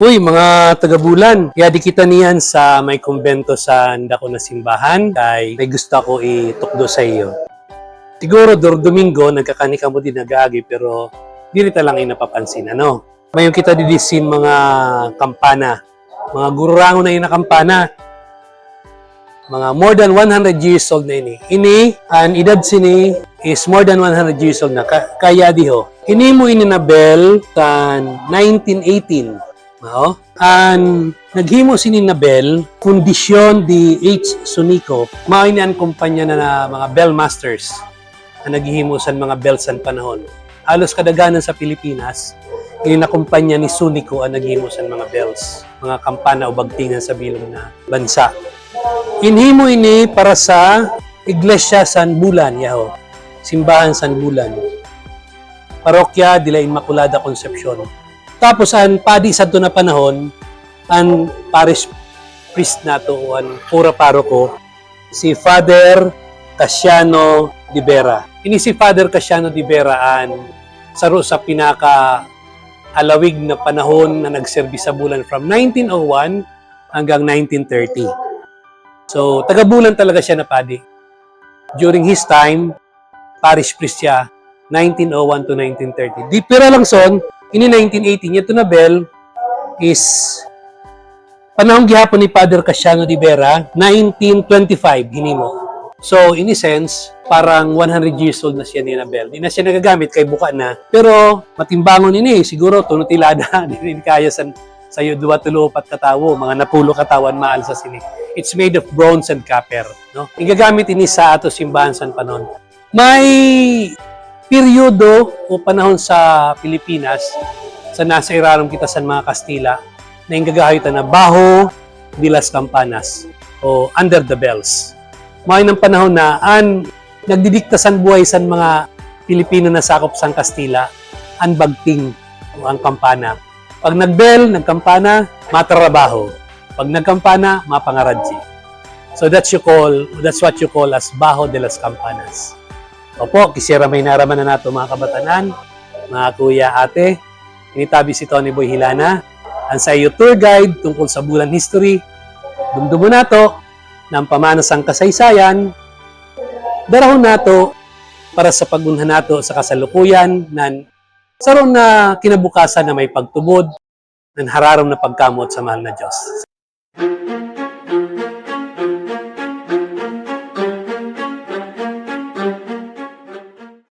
Uy, mga taga-bulan, kaya di kita niyan sa may kumbento sa Ndako na simbahan kay may gusto ako itukdo sa iyo. Siguro, Dor Domingo, nagkakanika mo din nag-aagi pero di rin lang inapapansin, ano? Mayon kita didisin mga kampana, mga gururango na ina kampana, mga more than 100 years old na ini. Ini, ang edad sini is more than 100 years old na. Ka- kaya diho. Ini mo ini na bell sa 1918. Mao. An naghimo sini na bell, kondisyon di H. Sunico, mao ang kumpanya na, na mga bell masters na naghihimo sa mga bells sa panahon. Halos kadaganan sa Pilipinas, ini na kumpanya ni Sunico ang naghimo sa mga bells, mga kampana o bagtingan sa bilog na bansa. Inhimo ini para sa Iglesia San Bulan, yaho. Simbahan San Bulan. Parokya de la Inmaculada Concepcion. Tapos ang padi sa na panahon, ang parish priest nato o ang pura paroko, si Father Casiano de Vera. Ini si Father Casiano de Vera ang saro sa pinaka halawig na panahon na nagserbi sa bulan from 1901 hanggang 1930. So, taga-bulan talaga siya na padi. During his time, parish priest siya, 1901 to 1930. Di pera lang son, ini 1918, ito na bell is panahong gihapon ni Father Casiano de Vera, 1925, hinimo. So, in a sense, parang 100 years old na siya ni Bell. Di na siya nagagamit kay buka na. Pero, matimbangon ini, siguro, tunutilada, di rin kaya sa sayo dua tulo pat katawo, mga napulo katawan maal sa sini. It's made of bronze and copper, no? Igagamit ini sa ato simbahan sa panon. May peryodo o panahon sa Pilipinas sa nasa irarom kita sa mga Kastila na yung gagahitan na Baho de las Campanas o Under the Bells. Mga ng panahon na an nagdidikta san buhay san mga Pilipino na sakop sang Kastila ang bagting o ang kampana. Pag nagbel, nagkampana, matrabaho. Pag nagkampana, mapangaradji. So that's you call, that's what you call as Baho de las Campanas. Opo, kisira may naraman na nato mga kabatanan, mga kuya, ate. Initabi si Tony Boy Hilana. Ang sa iyo tour guide tungkol sa bulan history. Dumdumo nato ng pamanasang kasaysayan. Darahon nato para sa pagunhan nato sa kasalukuyan nan saron na kinabukasan na may pagtubod ng hararom na pagkamot sa mahal na Diyos.